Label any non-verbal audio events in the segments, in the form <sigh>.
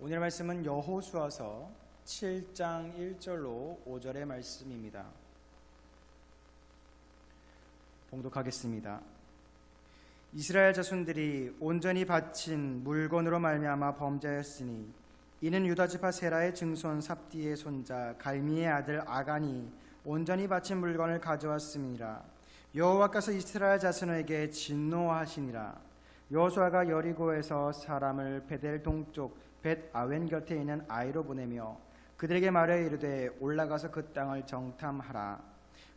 오늘 말씀은 여호수아서 7장 1절로 5절의 말씀입니다. 봉독하겠습니다. 이스라엘 자손들이 온전히 바친 물건으로 말미암아 범죄하였으니 이는 유다 지파 세라의 증손 삽디의 손자 갈미의 아들 아간이 온전히 바친 물건을 가져왔음이라 여호와께서 이스라엘 자손에게 진노하시니라 여호수아가 여리고에서 사람을 베델 동쪽 벳 아웬 곁에 있는 아이로 보내며 그들에게 말해 이르되 올라가서 그 땅을 정탐하라.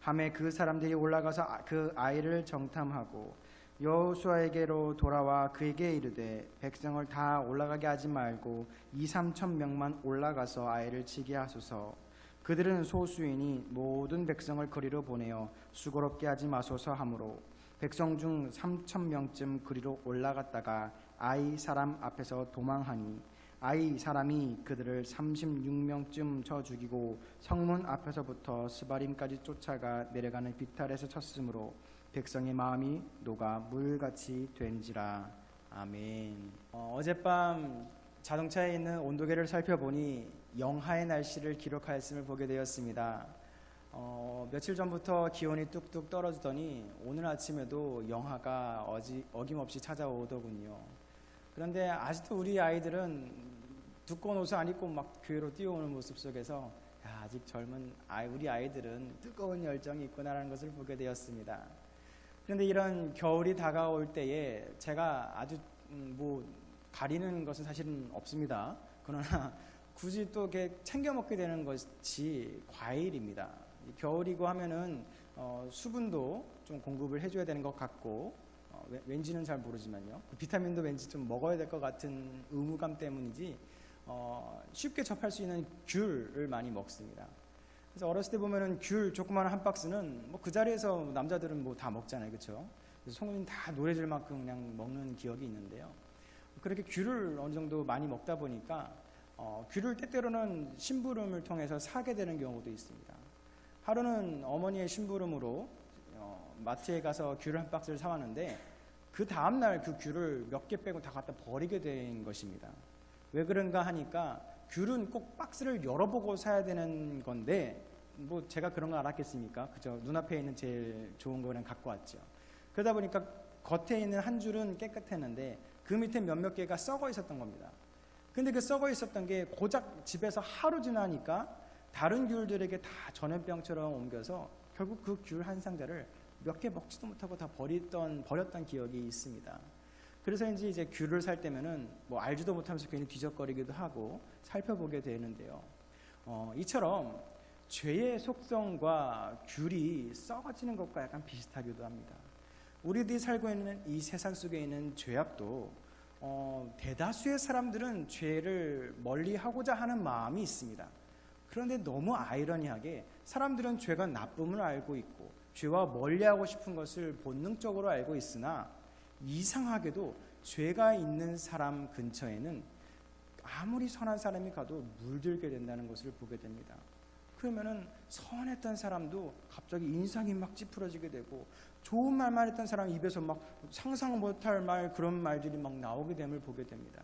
함에 그 사람들이 올라가서 아- 그 아이를 정탐하고 여호수아에게로 돌아와 그에게 이르되 백성을 다 올라가게 하지 말고 이 삼천 명만 올라가서 아이를 치게 하소서. 그들은 소수이니 모든 백성을 거리로 보내어 수고롭게 하지 마소서 하므로 백성 중 삼천 명쯤 그리로 올라갔다가 아이 사람 앞에서 도망하니 아이 사람이 그들을 36명쯤 쳐 죽이고 성문 앞에서부터 스바림까지 쫓아가 내려가는 비탈에서 쳤으므로 백성의 마음이 녹아 물같이 된지라 아멘. 어, 어젯밤 자동차에 있는 온도계를 살펴보니 영하의 날씨를 기록하였음을 보게 되었습니다. 어, 며칠 전부터 기온이 뚝뚝 떨어지더니 오늘 아침에도 영하가 어지, 어김없이 찾아오더군요. 그런데 아직도 우리 아이들은 두꺼운 옷을 안 입고 막 교회로 뛰어오는 모습 속에서 야, 아직 젊은 아이, 우리 아이들은 뜨거운 열정이 있구나라는 것을 보게 되었습니다. 그런데 이런 겨울이 다가올 때에 제가 아주 음, 뭐 가리는 것은 사실은 없습니다. 그러나 <laughs> 굳이 또 이렇게 챙겨 먹게 되는 것이 과일입니다. 이 겨울이고 하면은 어, 수분도 좀 공급을 해줘야 되는 것 같고 어, 왠- 왠지는 잘 모르지만요. 그 비타민도 왠지 좀 먹어야 될 것 같은 의무감 때문이지 어, 쉽게 접할 수 있는 귤을 많이 먹습니다. 그래서 어렸을 때 보면은 귤 조그마한 한 박스는 뭐 그 자리에서 남자들은 뭐 다 먹잖아요, 그렇죠? 성우님 다 노래질 만큼 그냥 먹는 기억이 있는데요. 그렇게 귤을 어느 정도 많이 먹다 보니까 어, 귤을 때때로는 심부름을 통해서 사게 되는 경우도 있습니다. 하루는 어머니의 심부름으로 어, 마트에 가서 귤 한 박스를 사왔는데 그 다음 날 그 귤을 몇 개 빼고 다 갖다 버리게 된 것입니다. 왜 그런가 하니까 귤은 꼭 박스를 열어보고 사야 되는 건데 뭐 제가 그런 거 알았겠습니까? 그죠? 눈앞에 있는 제일 좋은 거는 갖고 왔죠. 그러다 보니까 겉에 있는 한 줄은 깨끗했는데 그 밑에 몇몇 개가 썩어 있었던 겁니다. 근데 그 썩어 있었던 게 고작 집에서 하루 지나니까 다른 귤들에게 다 전염병처럼 옮겨서 결국 그 귤 한 상자를 몇 개 먹지도 못하고 다 버렸던 버렸던 기억이 있습니다. 그래서인지 이제 귤을 살 때면은 뭐 알지도 못하면서 괜히 뒤적거리기도 하고 살펴보게 되는데요. 어, 이처럼 죄의 속성과 귤이 썩어지는 것과 약간 비슷하기도 합니다. 우리들이 살고 있는 이 세상 속에 있는 죄악도 어, 대다수의 사람들은 죄를 멀리 하고자 하는 마음이 있습니다. 그런데 너무 아이러니하게 사람들은 죄가 나쁨을 알고 있고 죄와 멀리하고 싶은 것을 본능적으로 알고 있으나 이상하게도 죄가 있는 사람 근처에는 아무리 선한 사람이 가도 물들게 된다는 것을 보게 됩니다. 그러면은 선했던 사람도 갑자기 인상이 막 찌푸러지게 되고 좋은 말만 했던 사람 입에서 막 상상 못할 말 그런 말들이 막 나오게 됨을 보게 됩니다.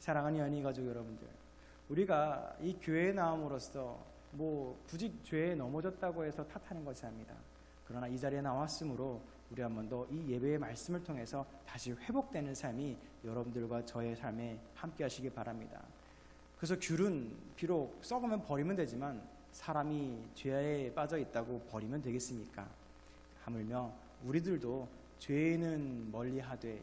사랑하는 연희 가족 여러분들, 우리가 이 교회에 나옴으로써 뭐 굳이 죄에 넘어졌다고 해서 탓하는 것이 아닙니다. 그러나 이 자리에 나왔으므로 우리 한번 더 이 예배의 말씀을 통해서 다시 회복되는 삶이 여러분들과 저의 삶에 함께 하시기 바랍니다. 그래서 귤은 비록 썩으면 버리면 되지만 사람이 죄에 빠져 있다고 버리면 되겠습니까? 하물며 우리들도 죄는 멀리 하되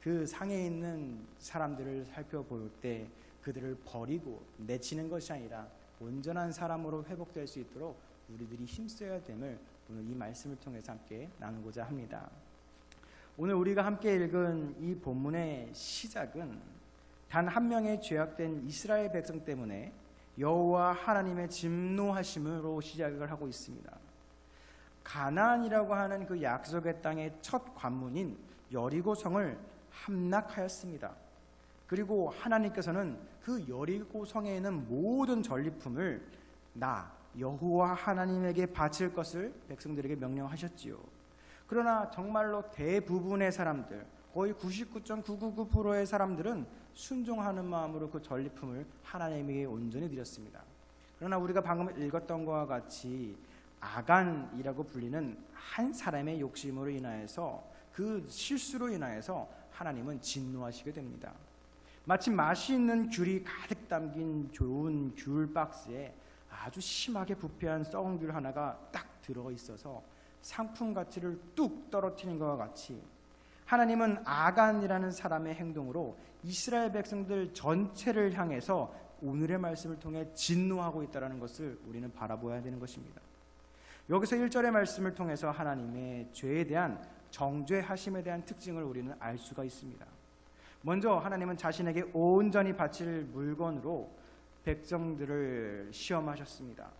그 상에 있는 사람들을 살펴볼 때 그들을 버리고 내치는 것이 아니라 온전한 사람으로 회복될 수 있도록 우리들이 힘써야 됨을 오늘 이 말씀을 통해서 함께 나누고자 합니다. 오늘 우리가 함께 읽은 이 본문의 시작은 단 한 명의 죄악된 이스라엘 백성 때문에 여호와 하나님의 진노하심으로 시작을 하고 있습니다. 가나안이라고 하는 그 약속의 땅의 첫 관문인 여리고 성을 함락하였습니다. 그리고 하나님께서는 그 여리고 성에 있는 모든 전리품을 나 여호와 하나님에게 바칠 것을 백성들에게 명령하셨지요. 그러나 정말로 대부분의 사람들 거의 99.999%의 사람들은 순종하는 마음으로 그 전리품을 하나님에게 온전히 드렸습니다. 그러나 우리가 방금 읽었던 것과 같이 아간이라고 불리는 한 사람의 욕심으로 인하여서 그 실수로 인하여서 하나님은 진노하시게 됩니다. 마치 맛이 있는 귤이 가득 담긴 좋은 귤 박스에 아주 심하게 부패한 썩은 귤 하나가 딱 들어 있어서 상품 가치를 뚝 떨어뜨린 것과 같이 하나님은 아간이라는 사람의 행동으로 이스라엘 백성들 전체를 향해서 오늘의 말씀을 통해 진노하고 있다는 것을 우리는 바라보아야 되는 것입니다. 여기서 1절의 말씀을 통해서 하나님의 죄에 대한 정죄하심에 대한 특징을 우리는 알 수가 있습니다. 먼저 하나님은 자신에게 온전히 바칠 물건으로 백성들을 시험하셨습니다.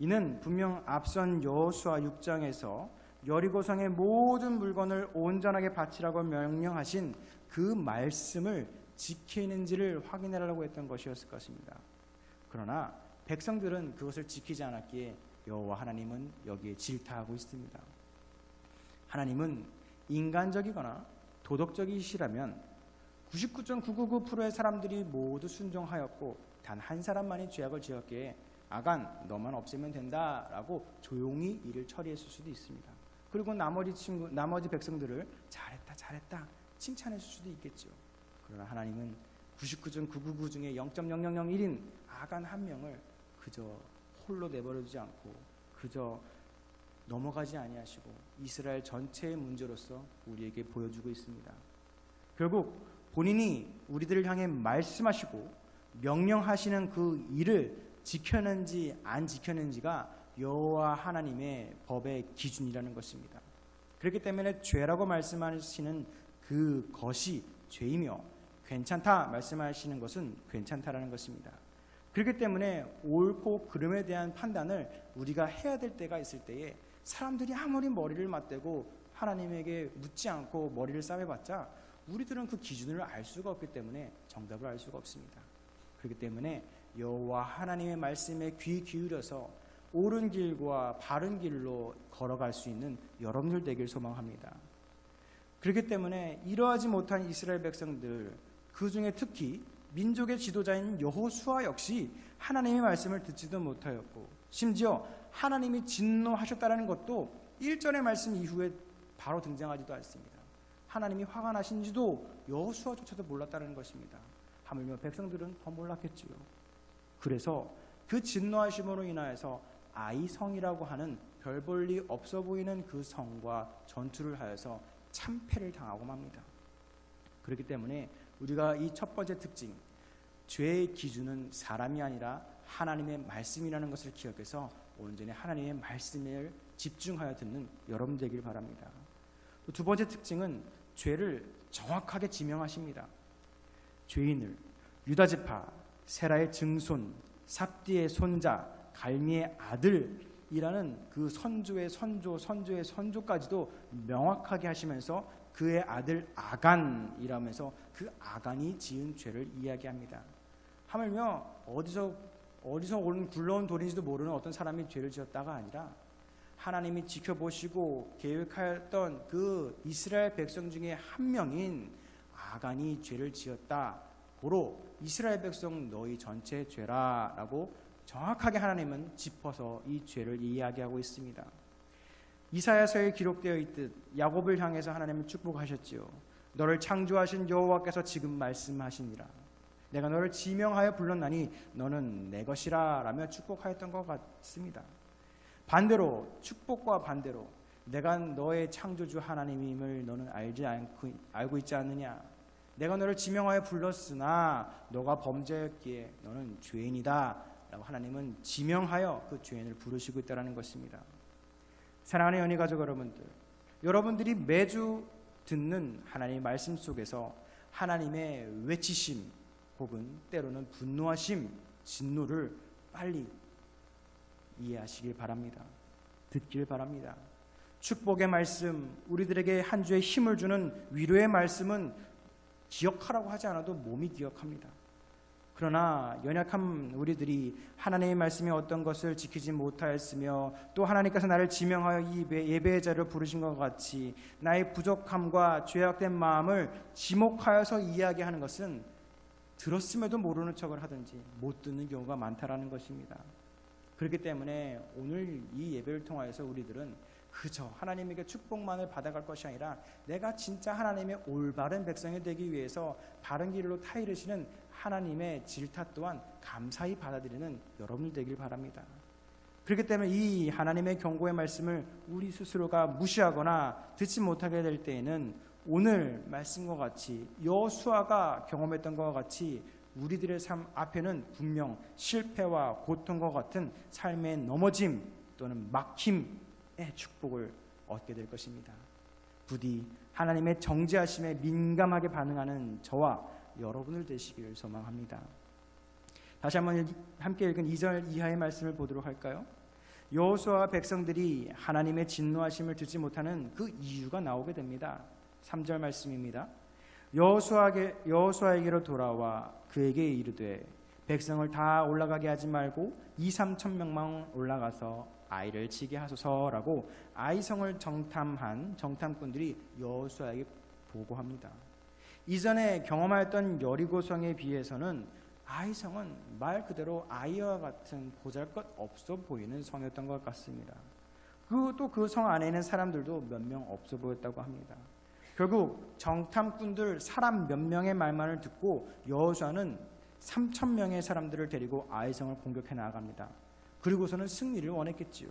이는 분명 앞선 여호수아 6장에서 여리고성의 모든 물건을 온전하게 바치라고 명령하신 그 말씀을 지키는지를 확인하려고 했던 것이었을 것입니다. 그러나 백성들은 그것을 지키지 않았기에 여호와 하나님은 여기에 질타하고 있습니다. 하나님은 인간적이거나 도덕적이시라면 99.999%의 사람들이 모두 순종하였고 단 한 사람만이 죄악을 지었기에 아간 너만 없애면 된다라고 조용히 일을 처리했을 수도 있습니다. 그리고 나머지 친구 나머지 백성들을 잘했다 잘했다 칭찬했을 수도 있겠죠. 그러나 하나님은 99.999 중에 0.0001인 아간 한 명을 그저 홀로 내버려 두지 않고 그저 넘어가지 아니하시고 이스라엘 전체의 문제로서 우리에게 보여주고 있습니다. 결국 본인이 우리들을 향해 말씀하시고 명령하시는 그 일을 지켰는지 안 지켰는지가 여호와 하나님의 법의 기준이라는 것입니다. 그렇기 때문에 죄라고 말씀하시는 그 것이 죄이며 괜찮다 말씀하시는 것은 괜찮다라는 것입니다. 그렇기 때문에 옳고 그름에 대한 판단을 우리가 해야 될 때가 있을 때에 사람들이 아무리 머리를 맞대고 하나님에게 묻지 않고 머리를 싸매봤자 우리들은 그 기준을 알 수가 없기 때문에 정답을 알 수가 없습니다. 그렇기 때문에 여호와 하나님의 말씀에 귀 기울여서 옳은 길과 바른 길로 걸어갈 수 있는 여러분들 되길 소망합니다. 그렇기 때문에 이러하지 못한 이스라엘 백성들 그 중에 특히 민족의 지도자인 여호수아 역시 하나님의 말씀을 듣지도 못하였고 심지어 하나님이 진노하셨다는 것도 1절의 말씀 이후에 바로 등장하지도 않습니다. 하나님이 화가 나신지도 여호수아조차도 몰랐다는 것입니다. 하물며 백성들은 더 몰랐겠지요. 그래서 그 진노하심으로 인하여서 아이성이라고 하는 별 볼 리 없어 보이는 그 성과 전투를 하여서 참패를 당하고 맙니다. 그렇기 때문에 우리가 이 첫 번째 특징, 죄의 기준은 사람이 아니라 하나님의 말씀이라는 것을 기억해서 온전히 하나님의 말씀을 집중하여 듣는 여러분 되길 바랍니다. 또 두 번째 특징은 죄를 정확하게 지명하십니다. 죄인을 유다 지파 세라의 증손 삽디의 손자 갈미의 아들이라는 그 선조의 선조 선조의 선조까지도 명확하게 하시면서 그의 아들 아간이라면서 그 아간이 지은 죄를 이야기합니다. 하물며 어디서 어디서 온 굴러온 돌인지도 모르는 어떤 사람이 죄를 지었다가 아니라 하나님이 지켜보시고 계획하였던 그 이스라엘 백성 중에 한 명인 아간이 죄를 지었다. 고로 이스라엘 백성 너희 전체 죄라 라고 정확하게 하나님은 짚어서 이 죄를 이야기하고 있습니다. 이사야서에 기록되어 있듯 야곱을 향해서 하나님은 축복하셨지요. 너를 창조하신 여호와께서 지금 말씀하시니라. 내가 너를 지명하여 불렀나니 너는 내 것이라 라며 축복하였던 것 같습니다. 반대로 축복과 반대로 내가 너의 창조주 하나님임을 너는 알지 않고 알고 있지 않느냐? 내가 너를 지명하여 불렀으나 너가 범죄였기에 너는 죄인이다. 라고 하나님은 지명하여 그 죄인을 부르시고 있다는 것입니다. 사랑하는 연희 가족 여러분들, 여러분들이 매주 듣는 하나님의 말씀 속에서 하나님의 외치심 혹은 때로는 분노하심, 진노를 빨리 이해하시길 바랍니다. 듣길 바랍니다. 축복의 말씀, 우리들에게 한 주의 힘을 주는 위로의 말씀은 기억하라고 하지 않아도 몸이 기억합니다. 그러나 연약한 우리들이 하나님의 말씀이 어떤 것을 지키지 못하였으며 또 하나님께서 나를 지명하여 이 예배- 예배의 자를 부르신 것 같이 나의 부족함과 죄악된 마음을 지목하여서 이야기하는 것은 들었음에도 모르는 척을 하든지 못 듣는 경우가 많다라는 것입니다. 그렇기 때문에 오늘 이 예배를 통하여서 우리들은 그저 하나님에게 축복만을 받아갈 것이 아니라 내가 진짜 하나님의 올바른 백성이 되기 위해서 바른 길로 타이르시는 하나님의 질타 또한 감사히 받아들이는 여러분들 되길 바랍니다. 그렇기 때문에 이 하나님의 경고의 말씀을 우리 스스로가 무시하거나 듣지 못하게 될 때에는 오늘 말씀과 같이 여수아가 경험했던 것과 같이 우리들의 삶 앞에는 분명 실패와 고통과 같은 삶의 넘어짐 또는 막힘의 축복을 얻게 될 것입니다. 부디 하나님의 정죄하심에 민감하게 반응하는 저와 여러분을 되시기를 소망합니다. 다시 한번 읽- 함께 읽은 2절 이하의 말씀을 보도록 할까요? 여호수아와 백성들이 하나님의 진노하심을 듣지 못하는 그 이유가 나오게 됩니다. 3절 말씀입니다. 여호수아에게 여호수아에게로 돌아와 그에게 이르되 백성을 다 올라가게 하지 말고 2, 3천 명만 올라가서 아이를 치게 하소서라고 아이성을 정탐한 정탐꾼들이 여호수아에게 보고합니다. 이전에 경험하였던 여리고성에 비해서는 아이성은 말 그대로 아이와 같은 보잘것 없어 보이는 성이었던 것 같습니다. 그또 그 성 안에 있는 사람들도 몇 명 없어 보였다고 합니다. 결국 정탐꾼들 사람 몇 명의 말만을 듣고 여호수아는 3천 명의 사람들을 데리고 아이성을 공격해 나갑니다. 그리고서는 승리를 원했겠지요.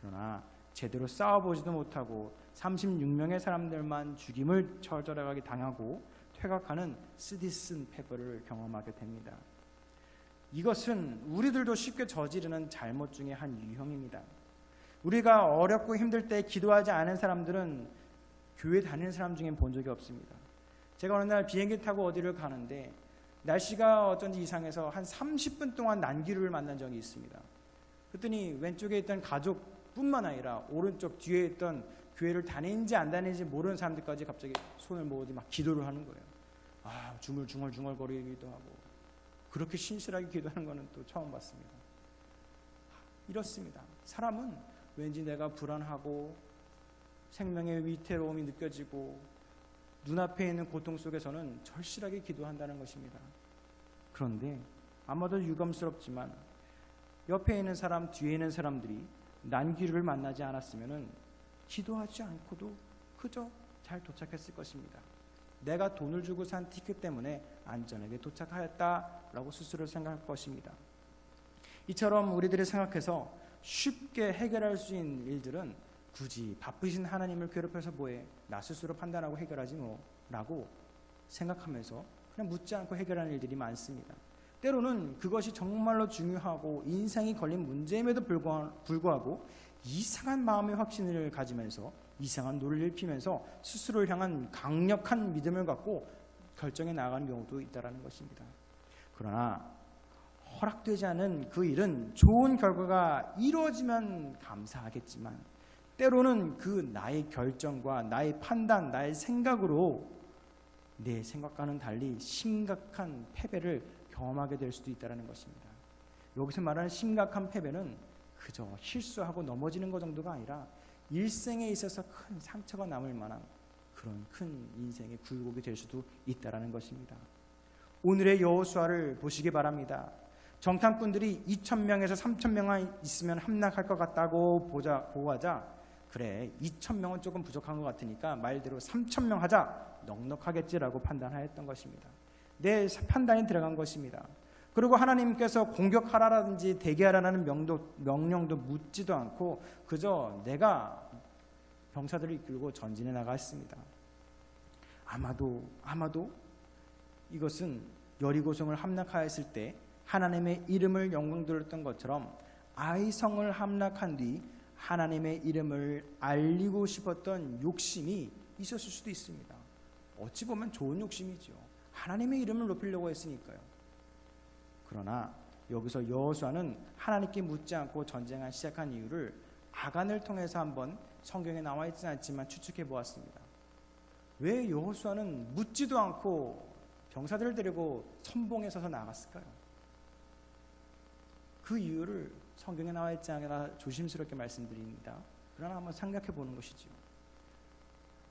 그러나 제대로 싸워보지도 못하고 36명의 사람들만 죽임을 처절하게 당하고 퇴각하는 쓰디쓴 패배를 경험하게 됩니다. 이것은 우리들도 쉽게 저지르는 잘못 중에 한 유형입니다. 우리가 어렵고 힘들 때 기도하지 않은 사람들은 교회 다니는 사람 중엔 본 적이 없습니다. 제가 어느 날 비행기 타고 어디를 가는데 날씨가 어쩐지 이상해서 한 30분 동안 난기류를 만난 적이 있습니다. 그랬더니 왼쪽에 있던 가족뿐만 아니라 오른쪽 뒤에 있던 교회를 다니는지 안 다니는지 모르는 사람들까지 갑자기 손을 모으고 막 기도를 하는 거예요. 아, 중얼중얼중얼 거리기도 하고 그렇게 신실하게 기도하는 거는 또 처음 봤습니다. 이렇습니다. 사람은 왠지 내가 불안하고 생명의 위태로움이 느껴지고 눈앞에 있는 고통 속에서는 절실하게 기도한다는 것입니다. 그런데 아마도 유감스럽지만 옆에 있는 사람, 뒤에 있는 사람들이 난기를 만나지 않았으면 기도하지 않고도 그저 잘 도착했을 것입니다. 내가 돈을 주고 산 티켓 때문에 안전하게 도착하였다라고 스스로 생각할 것입니다. 이처럼 우리들이 생각해서 쉽게 해결할 수 있는 일들은 굳이 바쁘신 하나님을 괴롭혀서 뭐해 나 스스로 판단하고 해결하지 뭐라고 생각하면서 그냥 묻지 않고 해결하는 일들이 많습니다. 때로는 그것이 정말로 중요하고 인생이 걸린 문제임에도 불구하고 이상한 마음의 확신을 가지면서 이상한 논리를 피면서 스스로를 향한 강력한 믿음을 갖고 결정해 나가는 경우도 있다라는 것입니다. 그러나 허락되지 않은 그 일은 좋은 결과가 이루어지면 감사하겠지만 때로는 그 나의 결정과 나의 판단, 나의 생각으로 내 생각과는 달리 심각한 패배를 경험하게 될 수도 있다는 것입니다. 여기서 말하는 심각한 패배는 그저 실수하고 넘어지는 것 정도가 아니라 일생에 있어서 큰 상처가 남을 만한 그런 큰 인생의 굴곡이 될 수도 있다라는 것입니다. 오늘의 여호수아를 보시기 바랍니다. 정탐꾼들이 2천 명에서 3천 명만 있으면 함락할 것 같다고 보자 보하자 그래 2천 명은 조금 부족한 것 같으니까 말대로 3천 명 하자 넉넉하겠지라고 판단하였던 것입니다. 내 판단이 들어간 것입니다. 그리고 하나님께서 공격하라라든지 대기하라는 명도, 명령도 묻지도 않고 그저 내가 병사들을 이끌고 전진해 나갔습니다. 아마도 아마도 이것은 여리고성을 함락하였을 때 하나님의 이름을 영광 들었던 것처럼 아이성을 함락한 뒤 하나님의 이름을 알리고 싶었던 욕심이 있었을 수도 있습니다. 어찌 보면 좋은 욕심이죠. 하나님의 이름을 높이려고 했으니까요. 그러나 여기서 여호수아는 하나님께 묻지 않고 전쟁을 시작한 이유를 아간을 통해서 한번 성경에 나와 있지는 않지만 추측해 보았습니다. 왜 여호수아는 묻지도 않고 병사들을 데리고 선봉에 서서 나갔을까요? 그 이유를 성경에 나와 있지 않아 조심스럽게 말씀드립니다. 그러나 한번 생각해 보는 것이지요.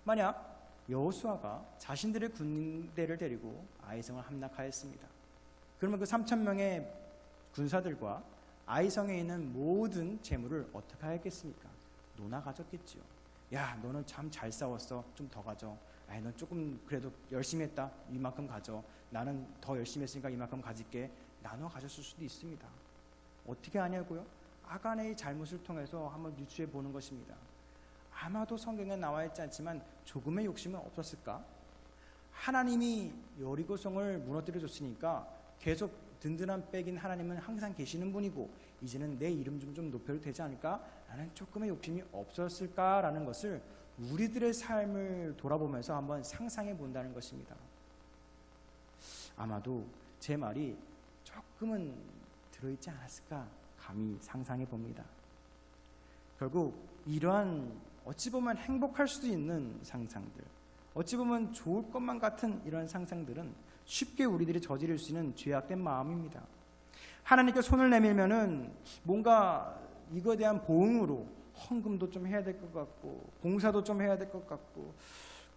만약 여호수아가 자신들의 군대를 데리고 아이성을 함락하였습니다. 그러면 그 3천 명의 군사들과 아이성에 있는 모든 재물을 어떻게 하였겠습니까? 노나 가졌겠지요. 야, 너는 참 잘 싸웠어. 좀 더 가져. 아이, 넌 조금 그래도 열심히 했다. 이만큼 가져. 나는 더 열심히 했으니까 이만큼 가질게. 나눠 가졌을 수도 있습니다. 어떻게 하냐고요? 아간의 잘못을 통해서 한번 유추해 보는 것입니다. 아마도 성경에 나와 있지 않지만 조금의 욕심은 없었을까? 하나님이 여리고성을 무너뜨려 줬으니까 계속 든든한 백인 하나님은 항상 계시는 분이고 이제는 내 이름 좀 좀 높여도 되지 않을까? 라는 조금의 욕심이 없었을까라는 것을 우리들의 삶을 돌아보면서 한번 상상해 본다는 것입니다. 아마도 제 말이 조금은 들어있지 않았을까 감히 상상해 봅니다. 결국 이러한 어찌 보면 행복할 수도 있는 상상들, 어찌 보면 좋을 것만 같은 이런 상상들은 쉽게 우리들이 저지를 수 있는 죄악된 마음입니다. 하나님께 손을 내밀면은 뭔가 이거에 대한 보응으로 헌금도 좀 해야 될 것 같고 봉사도 좀 해야 될 것 같고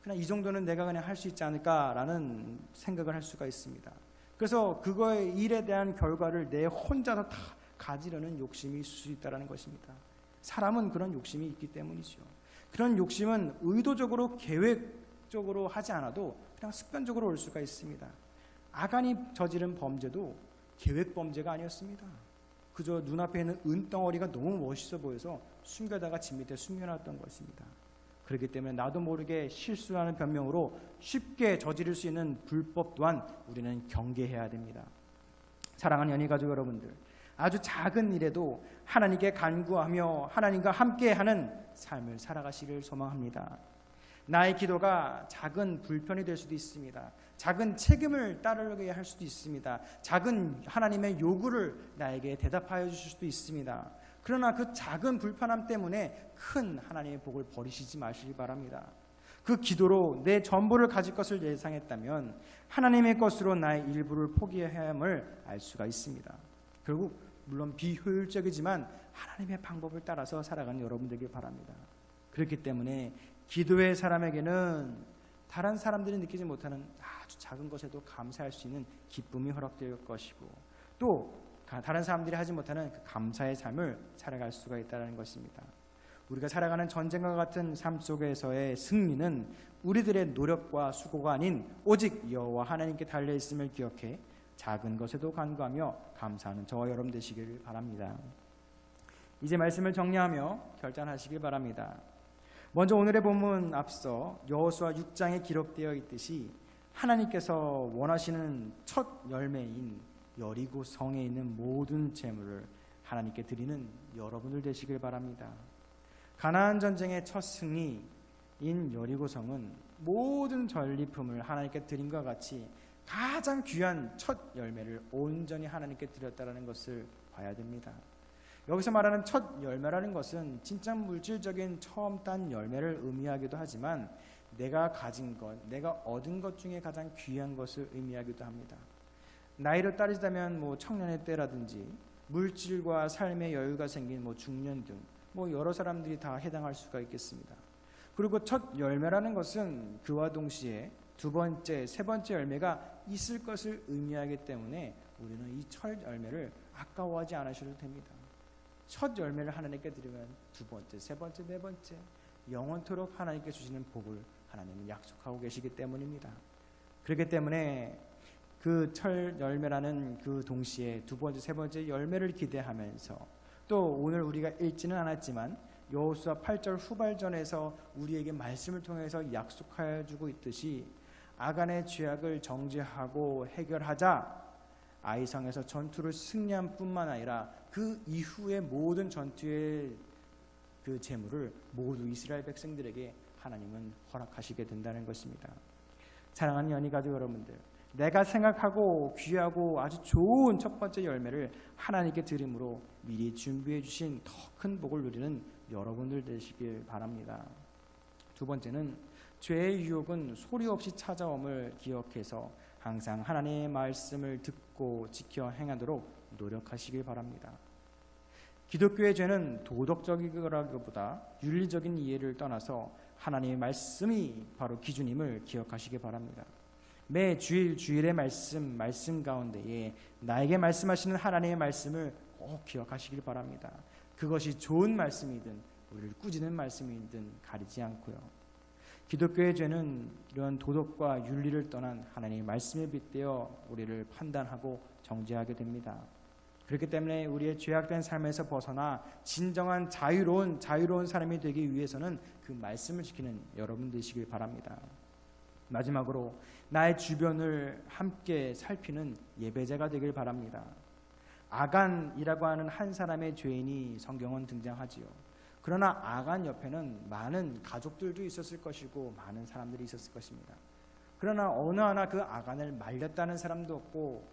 그냥 이 정도는 내가 그냥 할 수 있지 않을까라는 생각을 할 수가 있습니다. 그래서 그거의 일에 대한 결과를 내 혼자서 다 가지려는 욕심이 있을 수 있다는 것입니다. 사람은 그런 욕심이 있기 때문이죠. 그런 욕심은 의도적으로 계획적으로 하지 않아도 그냥 습관적으로 올 수가 있습니다. 아간이 저지른 범죄도 계획 범죄가 아니었습니다. 그저 눈앞에 있는 은덩어리가 너무 멋있어 보여서 숨겨다가 집 밑에 숨겨놨던 것입니다. 그렇기 때문에 나도 모르게 실수하는 변명으로 쉽게 저지를 수 있는 불법 또한 우리는 경계해야 됩니다. 사랑하는 연희 가족 여러분들, 아주 작은 일에도 하나님께 간구하며 하나님과 함께하는 삶을 살아가시길 소망합니다. 나의 기도가 작은 불편이 될 수도 있습니다. 작은 책임을 따르게 할 수도 있습니다. 작은 하나님의 요구를 나에게 대답하여 주실 수도 있습니다. 그러나 그 작은 불편함 때문에 큰 하나님의 복을 버리시지 마시기 바랍니다. 그 기도로 내 전부를 가질 것을 예상했다면 하나님의 것으로 나의 일부를 포기해야 함을 알 수가 있습니다. 결국 물론 비효율적이지만 하나님의 방법을 따라서 살아가는 여러분 되길 바랍니다. 그렇기 때문에 기도의 사람에게는 다른 사람들이 느끼지 못하는 아주 작은 것에도 감사할 수 있는 기쁨이 허락될 것이고 또 다른 사람들이 하지 못하는 그 감사의 삶을 살아갈 수가 있다는 것입니다. 우리가 살아가는 전쟁과 같은 삶 속에서의 승리는 우리들의 노력과 수고가 아닌 오직 여호와 하나님께 달려 있음을 기억해 작은 것에도 간구하며 감사하는 저와 여러분 되시길 바랍니다. 이제 말씀을 정리하며 결단하시길 바랍니다. 먼저 오늘의 본문 앞서 여호수아 6장에 기록되어 있듯이 하나님께서 원하시는 첫 열매인 여리고 성에 있는 모든 재물을 하나님께 드리는 여러분들 되시길 바랍니다. 가나안 전쟁의 첫 승리인 여리고 성은 모든 전리품을 하나님께 드린 것 같이 가장 귀한 첫 열매를 온전히 하나님께 드렸다라는 것을 봐야 됩니다. 여기서 말하는 첫 열매라는 것은 진짜 물질적인 처음 딴 열매를 의미하기도 하지만 내가 가진 것, 내가 얻은 것 중에 가장 귀한 것을 의미하기도 합니다. 나이를 따지자면 뭐 청년의 때라든지 물질과 삶의 여유가 생긴 뭐 중년 등 뭐 여러 사람들이 다 해당할 수가 있겠습니다. 그리고 첫 열매라는 것은 그와 동시에 두 번째, 세 번째 열매가 있을 것을 의미하기 때문에 우리는 이 첫 열매를 아까워하지 않으셔도 됩니다. 첫 열매를 하나님께 드리면 두 번째, 세 번째, 네 번째 영원토록 하나님께 주시는 복을 하나님은 약속하고 계시기 때문입니다. 그렇기 때문에 그 철 열매라는 그 동시에 두 번째, 세 번째 열매를 기대하면서 또 오늘 우리가 읽지는 않았지만 여호수아 8절 후발전에서 우리에게 말씀을 통해서 약속하여 주고 있듯이 아간의 죄악을 정죄하고 해결하자 아이성에서 전투를 승리한 뿐만 아니라 그 이후의 모든 전투의 그 재물을 모두 이스라엘 백성들에게 하나님은 허락하시게 된다는 것입니다. 사랑하는 연희 가족 여러분들, 내가 생각하고 귀하고 아주 좋은 첫 번째 열매를 하나님께 드림으로 미리 준비해 주신 더 큰 복을 누리는 여러분들 되시길 바랍니다. 두 번째는 죄의 유혹은 소리 없이 찾아옴을 기억해서 항상 하나님의 말씀을 듣고 지켜 행하도록 노력하시길 바랍니다. 기독교의 죄는 도덕적이거라기보다 윤리적인 이해를 떠나서 하나님의 말씀이 바로 기준임을 기억하시기 바랍니다. 매 주일 주일의 말씀 말씀 가운데에 나에게 말씀하시는 하나님의 말씀을 꼭 기억하시길 바랍니다. 그것이 좋은 말씀이든 우리를 꾸짖는 말씀이든 가리지 않고요. 기독교의 죄는 이런 도덕과 윤리를 떠난 하나님의 말씀에 빗대어 우리를 판단하고 정죄하게 됩니다. 그렇기 때문에 우리의 죄악된 삶에서 벗어나 진정한 자유로운 자유로운 사람이 되기 위해서는 그 말씀을 지키는 여러분 되시길 바랍니다. 마지막으로 나의 주변을 함께 살피는 예배자가 되길 바랍니다. 아간이라고 하는 한 사람의 죄인이 성경은 등장하지요. 그러나 아간 옆에는 많은 가족들도 있었을 것이고 많은 사람들이 있었을 것입니다. 그러나 어느 하나 그 아간을 말렸다는 사람도 없고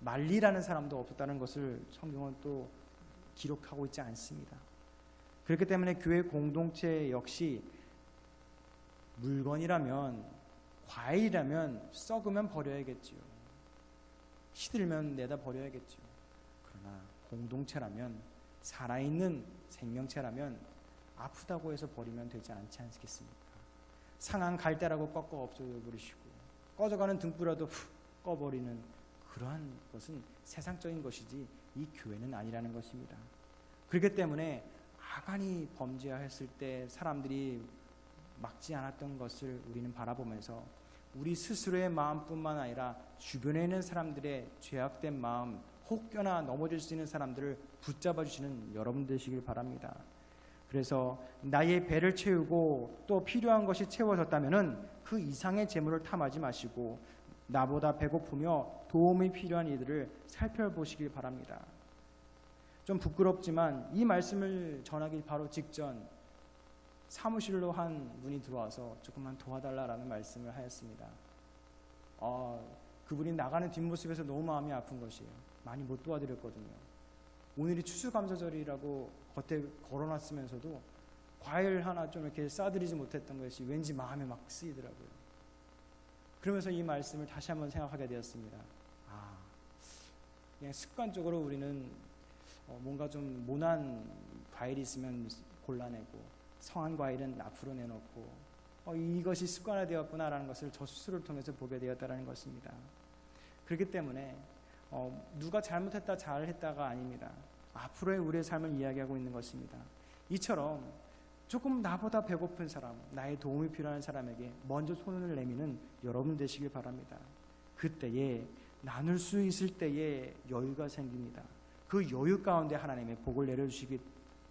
말리라는 사람도 없었다는 것을 성경은 또 기록하고 있지 않습니다. 그렇기 때문에 교회 공동체 역시 물건이라면 과일이라면 썩으면 버려야겠지요. 시들면 내다 버려야겠지요. 그러나 공동체라면 살아있는 생명체라면 아프다고 해서 버리면 되지 않지 않겠습니까? 상한 갈대라고 꺾어 없어져 버리시고 꺼져가는 등불라도 훅 꺼버리는 그러한 것은 세상적인 것이지 이 교회는 아니라는 것입니다. 그렇기 때문에 아간이 범죄했을 때 사람들이 막지 않았던 것을 우리는 바라보면서 우리 스스로의 마음뿐만 아니라 주변에 있는 사람들의 죄악된 마음, 혹여나 넘어질 수 있는 사람들을 붙잡아 주시는 여러분 되시길 바랍니다. 그래서 나의 배를 채우고 또 필요한 것이 채워졌다면은 그 이상의 재물을 탐하지 마시고 나보다 배고프며 도움이 필요한 이들을 살펴보시길 바랍니다. 좀 부끄럽지만 이 말씀을 전하기 바로 직전 사무실로 한 분이 들어와서 조금만 도와달라라는 말씀을 하였습니다. 어, 그분이 나가는 뒷모습에서 너무 마음이 아픈 것이에요. 많이 못 도와드렸거든요. 오늘이 추수감사절이라고 겉에 걸어놨으면서도 과일 하나 좀 이렇게 싸드리지 못했던 것이 왠지 마음에 막 쓰이더라고요. 그러면서 이 말씀을 다시 한번 생각하게 되었습니다. 아, 그냥 습관적으로 우리는 어, 뭔가 좀 모난 과일이 있으면 골라내고 성한 과일은 앞으로 내놓고 어, 이것이 습관화되었구나라는 것을 저 스스로를 통해서 보게 되었다는 것입니다. 그렇기 때문에 어, 누가 잘못했다 잘했다가 아닙니다. 앞으로의 우리의 삶을 이야기하고 있는 것입니다. 이처럼 조금 나보다 배고픈 사람, 나의 도움이 필요한 사람에게 먼저 손을 내미는 여러분 되시길 바랍니다. 그때에 나눌 수 있을 때에 여유가 생깁니다. 그 여유 가운데 하나님의 복을 내려주실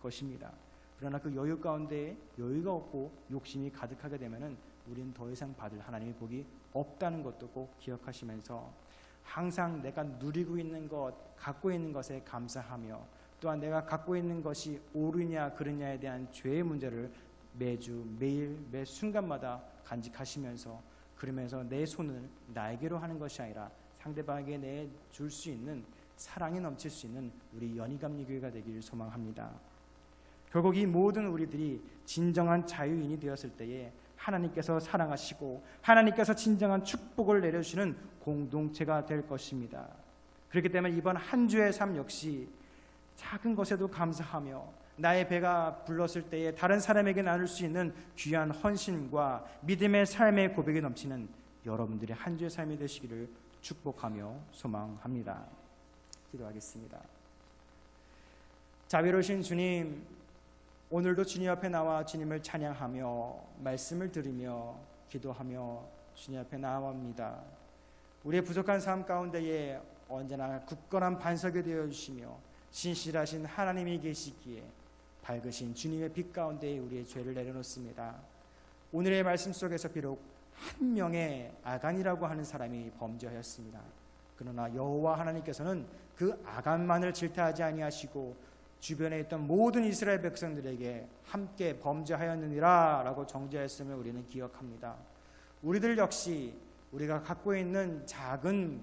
것입니다. 그러나 그 여유 가운데 여유가 없고 욕심이 가득하게 되면은 우리는 더 이상 받을 하나님의 복이 없다는 것도 꼭 기억하시면서 항상 내가 누리고 있는 것, 갖고 있는 것에 감사하며 또한 내가 갖고 있는 것이 옳으냐 그르냐에 대한 죄의 문제를 매주 매일 매 순간마다 간직하시면서 그러면서 내 손을 나에게로 하는 것이 아니라 상대방에게 내 줄 수 있는 사랑이 넘칠 수 있는 우리 연희감리교회가 되기를 소망합니다. 결국 이 모든 우리들이 진정한 자유인이 되었을 때에 하나님께서 사랑하시고 하나님께서 진정한 축복을 내려주시는 공동체가 될 것입니다. 그렇기 때문에 이번 한 주의 삶 역시 작은 것에도 감사하며 나의 배가 불렀을 때에 다른 사람에게 나눌 수 있는 귀한 헌신과 믿음의 삶의 고백이 넘치는 여러분들의 한 주의 삶이 되시기를 축복하며 소망합니다. 기도하겠습니다. 자비로우신 주님, 오늘도 주님 앞에 나와 주님을 찬양하며 말씀을 들으며 기도하며 주님 앞에 나아옵니다. 우리의 부족한 삶 가운데에 언제나 굳건한 반석이 되어 주시며 신실하신 하나님이 계시기에 밝으신 주님의 빛 가운데 우리의 죄를 내려놓습니다. 오늘의 말씀 속에서 비록 한 명의 아간이라고 하는 사람이 범죄하였습니다. 그러나 여호와 하나님께서는 그 아간만을 질타하지 아니하시고 주변에 있던 모든 이스라엘 백성들에게 함께 범죄하였느니라 라고 정죄했음을 우리는 기억합니다. 우리들 역시 우리가 갖고 있는 작은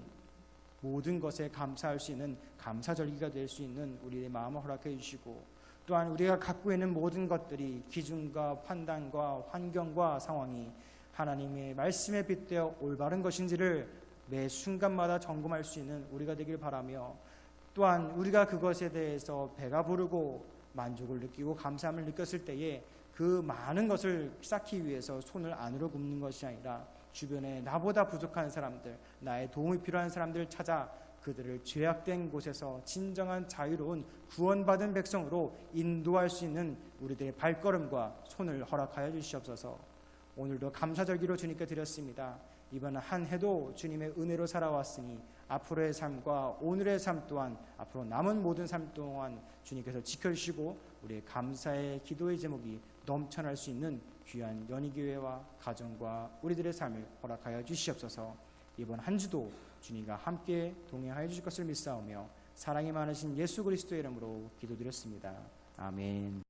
모든 것에 감사할 수 있는 감사절기가 될 수 있는 우리의 마음을 허락해 주시고 또한 우리가 갖고 있는 모든 것들이 기준과 판단과 환경과 상황이 하나님의 말씀에 빗대어 올바른 것인지를 매 순간마다 점검할 수 있는 우리가 되길 바라며 또한 우리가 그것에 대해서 배가 부르고 만족을 느끼고 감사함을 느꼈을 때에 그 많은 것을 쌓기 위해서 손을 안으로 굽는 것이 아니라 주변에 나보다 부족한 사람들, 나의 도움이 필요한 사람들을 찾아 그들을 죄악된 곳에서 진정한 자유로운 구원받은 백성으로 인도할 수 있는 우리들의 발걸음과 손을 허락하여 주시옵소서. 오늘도 감사절기로 주님께 드렸습니다. 이번 한 해도 주님의 은혜로 살아왔으니 앞으로의 삶과 오늘의 삶 또한 앞으로 남은 모든 삶 동안 주님께서 지켜주시고 우리의 감사의 기도의 제목이 넘쳐날 수 있는 귀한 연희교회와 가정과 우리들의 삶을 허락하여 주시옵소서. 이번 한 주도 주님과 함께 동행하여 주실 것을 믿사오며 사랑이 많으신 예수 그리스도의 이름으로 기도드렸습니다. 아멘.